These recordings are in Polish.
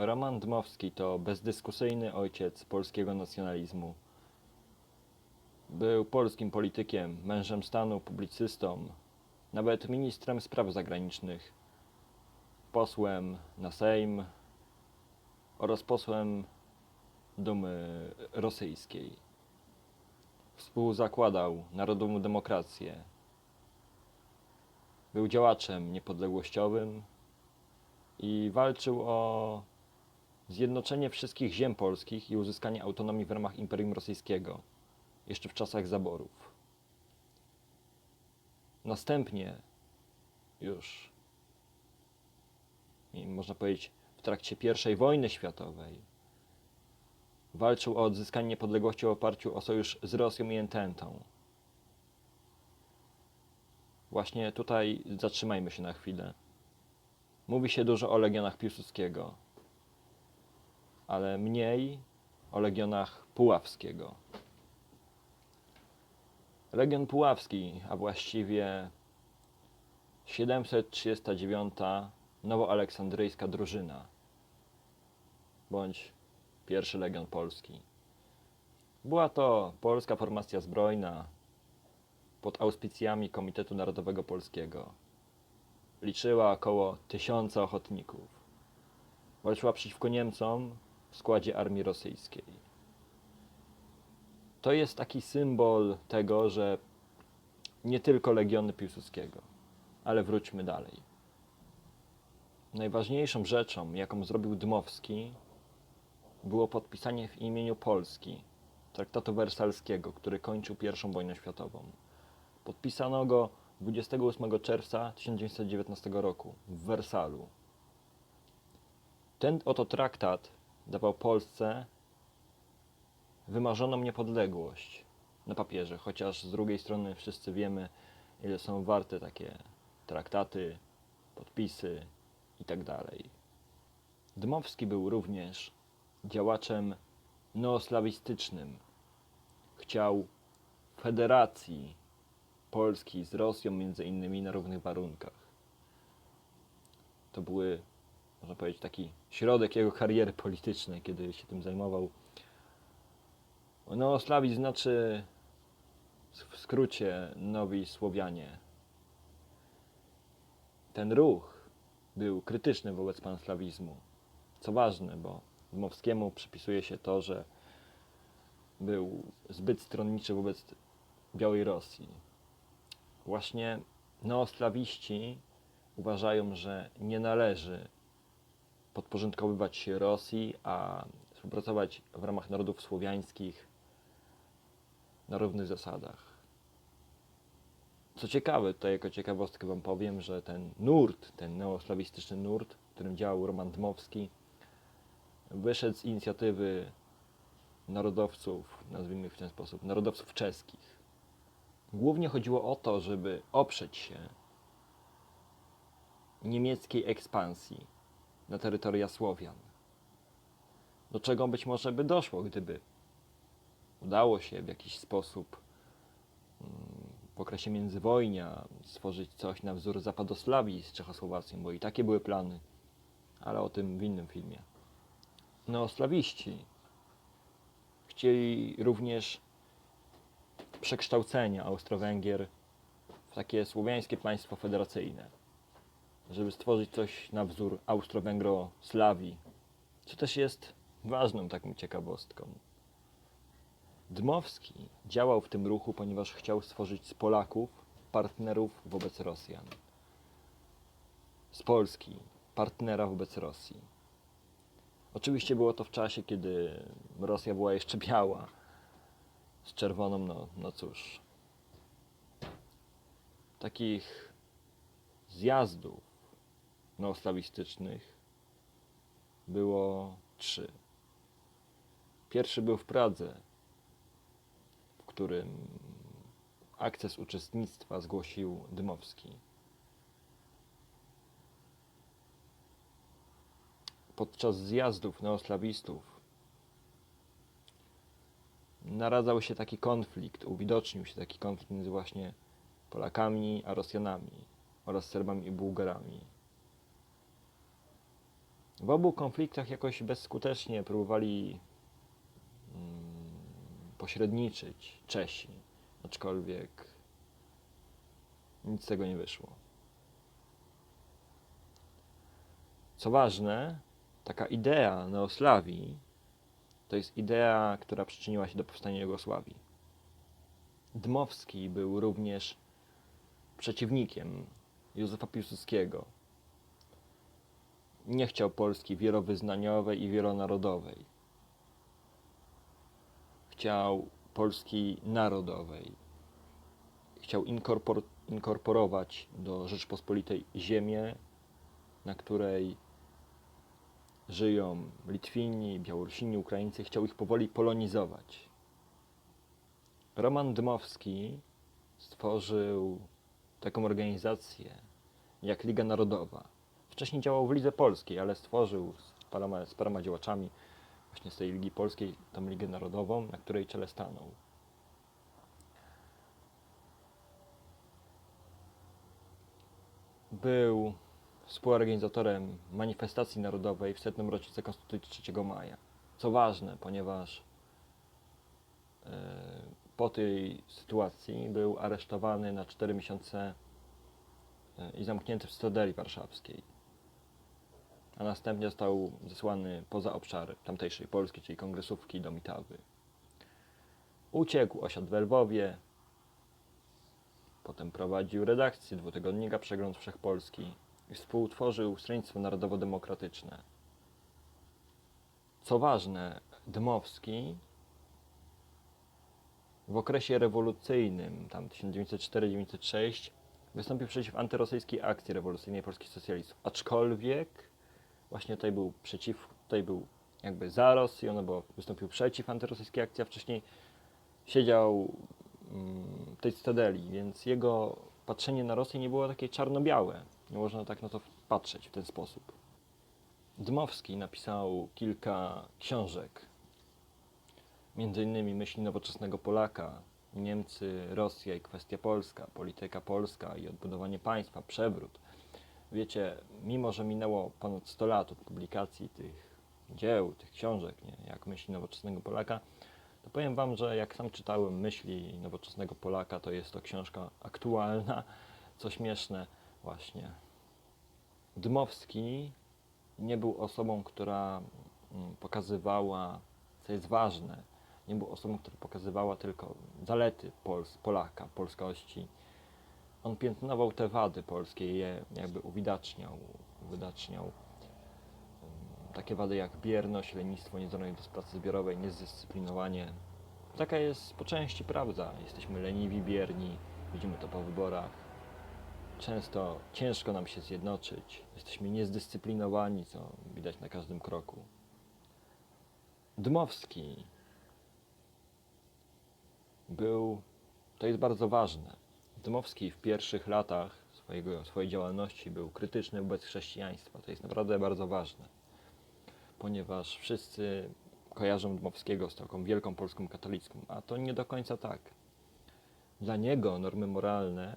Roman Dmowski to bezdyskusyjny ojciec polskiego nacjonalizmu. Był polskim politykiem, mężem stanu, publicystą, nawet ministrem spraw zagranicznych, posłem na Sejm oraz posłem Dumy Rosyjskiej. Współzakładał Narodową Demokrację. Był działaczem niepodległościowym i walczył o zjednoczenie wszystkich ziem polskich i uzyskanie autonomii w ramach Imperium Rosyjskiego, jeszcze w czasach zaborów. Następnie, już można powiedzieć w trakcie I wojny światowej, walczył o odzyskanie niepodległości w oparciu o sojusz z Rosją i Ententą. Właśnie tutaj zatrzymajmy się na chwilę. Mówi się dużo o legionach Piłsudskiego, ale mniej o legionach Puławskiego. Legion Puławski, a właściwie 739 nowoaleksandryjska drużyna, bądź pierwszy Legion Polski. Była to polska formacja zbrojna pod auspicjami Komitetu Narodowego Polskiego liczyła około tysiąca ochotników. Walczyła przeciwko Niemcom w składzie armii rosyjskiej. To jest taki symbol tego, że nie tylko legiony Piłsudskiego, ale wróćmy dalej. Najważniejszą rzeczą, jaką zrobił Dmowski, było podpisanie w imieniu Polski traktatu wersalskiego, który kończył I wojnę światową. Podpisano go 28 czerwca 1919 roku w Wersalu. Ten oto traktat dawał Polsce wymarzoną niepodległość na papierze, chociaż z drugiej strony wszyscy wiemy, ile są warte takie traktaty, podpisy itd. Dmowski był również działaczem neoslawistycznym. Chciał federacji Polski z Rosją między innymi na równych warunkach. To były, można powiedzieć, taki środek jego kariery politycznej, kiedy się tym zajmował. Neoslawizm znaczy w skrócie nowi Słowianie. Ten ruch był krytyczny wobec panslawizmu. Co ważne, bo Dmowskiemu przypisuje się to, że był zbyt stronniczy wobec Białej Rosji. Właśnie neoslawiści uważają, że nie należy podporządkowywać się Rosji, a współpracować w ramach narodów słowiańskich na równych zasadach. Co ciekawe, tutaj jako ciekawostkę Wam powiem, że ten nurt, ten neoslawistyczny nurt, w którym działał Roman Dmowski, wyszedł z inicjatywy narodowców, nazwijmy ich w ten sposób, narodowców czeskich. Głównie chodziło o to, żeby oprzeć się niemieckiej ekspansji na terytoria Słowian. Do czego być może by doszło, gdyby udało się w jakiś sposób mm, w okresie międzywojnia stworzyć coś na wzór Zapadosławii z Czechosłowacją, bo i takie były plany, ale o tym w innym filmie. Neoslawiści chcieli również przekształcenia Austro-Węgier w takie słowiańskie państwo federacyjne, żeby stworzyć coś na wzór Austro-Węgro-Slawii, co też jest ważną taką ciekawostką. Dmowski działał w tym ruchu, ponieważ chciał stworzyć z Polaków partnerów wobec Rosjan. Z Polski partnera wobec Rosji. Oczywiście było to w czasie, kiedy Rosja była jeszcze biała, z czerwoną, no, no cóż. Takich zjazdów neoslawistycznych było trzy. Pierwszy był w Pradze, w którym akces uczestnictwa zgłosił Dymowski. Podczas zjazdów neoslawistów naradzał się taki konflikt, uwidocznił się taki konflikt między właśnie Polakami a Rosjanami oraz Serbami i Bułgarami. W obu konfliktach jakoś bezskutecznie próbowali mm, pośredniczyć Czesi, aczkolwiek nic z tego nie wyszło. Co ważne, taka idea Neoslawii to jest idea, która przyczyniła się do powstania Jugosławii. Dmowski był również przeciwnikiem Józefa Piłsudskiego. Nie chciał Polski wielowyznaniowej i wielonarodowej. Chciał Polski narodowej. Chciał inkorpor- inkorporować do Rzeczpospolitej ziemię, na której żyją Litwini, Białorusini, Ukraińcy. Chciał ich powoli polonizować. Roman Dmowski stworzył taką organizację jak Liga Narodowa. Wcześniej działał w Lidze Polskiej, ale stworzył z paroma, z paroma działaczami właśnie z tej Ligi Polskiej tą Ligę Narodową, na której czele stanął. Był współorganizatorem manifestacji narodowej w setnym rocznicę Konstytucji 3 maja. Co ważne, ponieważ e, po tej sytuacji był aresztowany na 4 miesiące e, i zamknięty w Stodeli Warszawskiej. A następnie został zesłany poza obszary tamtejszej Polski, czyli kongresówki do Mitawy. Uciekł, osiadł w Lwowie, potem prowadził redakcję dwutygodnika Przegląd Wszechpolski i współtworzył Stronnictwo Narodowo-Demokratyczne. Co ważne, Dmowski w okresie rewolucyjnym, tam 1904-1906, wystąpił przeciw antyrosyjskiej akcji rewolucyjnej polskich socjalistów. Aczkolwiek właśnie tutaj był przeciw, tutaj był jakby za Rosją, no bo wystąpił przeciw antyrosyjskiej akcji, a wcześniej siedział mm, w tej cytadeli, więc jego patrzenie na Rosję nie było takie czarno-białe. Nie można tak na to patrzeć w ten sposób. Dmowski napisał kilka książek, między innymi Myśli nowoczesnego Polaka, Niemcy, Rosja i kwestia polska, polityka polska i odbudowanie państwa, przewrót. Wiecie, mimo że minęło ponad 100 lat od publikacji tych dzieł, tych książek, nie, jak Myśli nowoczesnego Polaka, to powiem Wam, że jak sam czytałem Myśli nowoczesnego Polaka, to jest to książka aktualna, co śmieszne właśnie. Dmowski nie był osobą, która mm, pokazywała, co jest ważne, nie był osobą, która pokazywała tylko zalety Pols Polaka, polskości. On piętnował te wady polskie je jakby uwidaczniał, uwidaczniał takie wady jak bierność, lenistwo, niezdolność do pracy zbiorowej, niezdyscyplinowanie. Taka jest po części prawda. Jesteśmy leniwi, bierni, widzimy to po wyborach. Często ciężko nam się zjednoczyć. Jesteśmy niezdyscyplinowani, co widać na każdym kroku. Dmowski był, to jest bardzo ważne. Dmowski w pierwszych latach swojego, swojej działalności był krytyczny wobec chrześcijaństwa. To jest naprawdę bardzo ważne, ponieważ wszyscy kojarzą Dmowskiego z taką wielką polską katolicką, a to nie do końca tak. Dla niego normy moralne,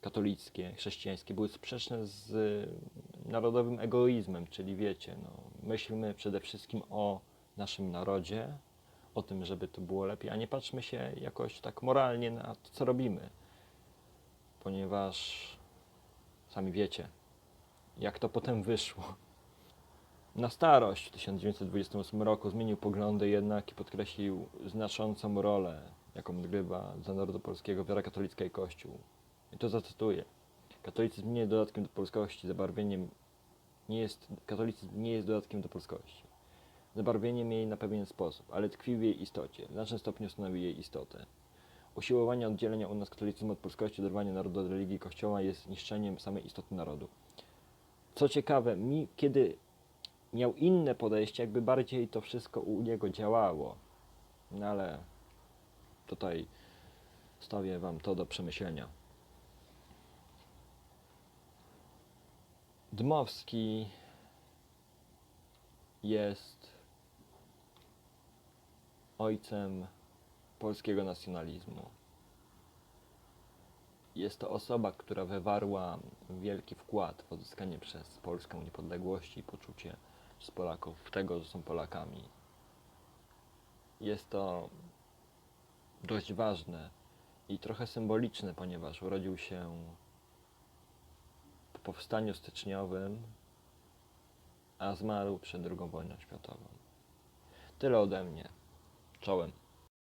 katolickie, chrześcijańskie były sprzeczne z narodowym egoizmem, czyli wiecie, no, myślmy przede wszystkim o naszym narodzie, o tym, żeby to było lepiej, a nie patrzmy się jakoś tak moralnie na to, co robimy. Ponieważ sami wiecie, jak to potem wyszło. Na starość w 1928 roku zmienił poglądy jednak i podkreślił znaczącą rolę, jaką odgrywa dla narodu polskiego wiara katolicka i Kościół. I to zacytuję. Katolicyzm nie jest dodatkiem do polskości, zabarwieniem nie jest, katolicyzm nie jest dodatkiem do polskości. Zabarwieniem jej na pewien sposób, ale tkwi w jej istocie, w znacznym stopniu stanowi jej istotę. Usiłowanie oddzielenia u nas katolicyzmu od polskości, oderwania narodu od religii kościoła jest niszczeniem samej istoty narodu. Co ciekawe, mi kiedy miał inne podejście, jakby bardziej to wszystko u niego działało. No ale tutaj stawię wam to do przemyślenia. Dmowski jest ojcem polskiego nacjonalizmu. Jest to osoba, która wywarła wielki wkład w odzyskanie przez Polskę niepodległości i poczucie z Polaków tego, że są Polakami. Jest to dość ważne i trochę symboliczne, ponieważ urodził się po powstaniu styczniowym, a zmarł przed II wojną światową. Tyle ode mnie. Czołem.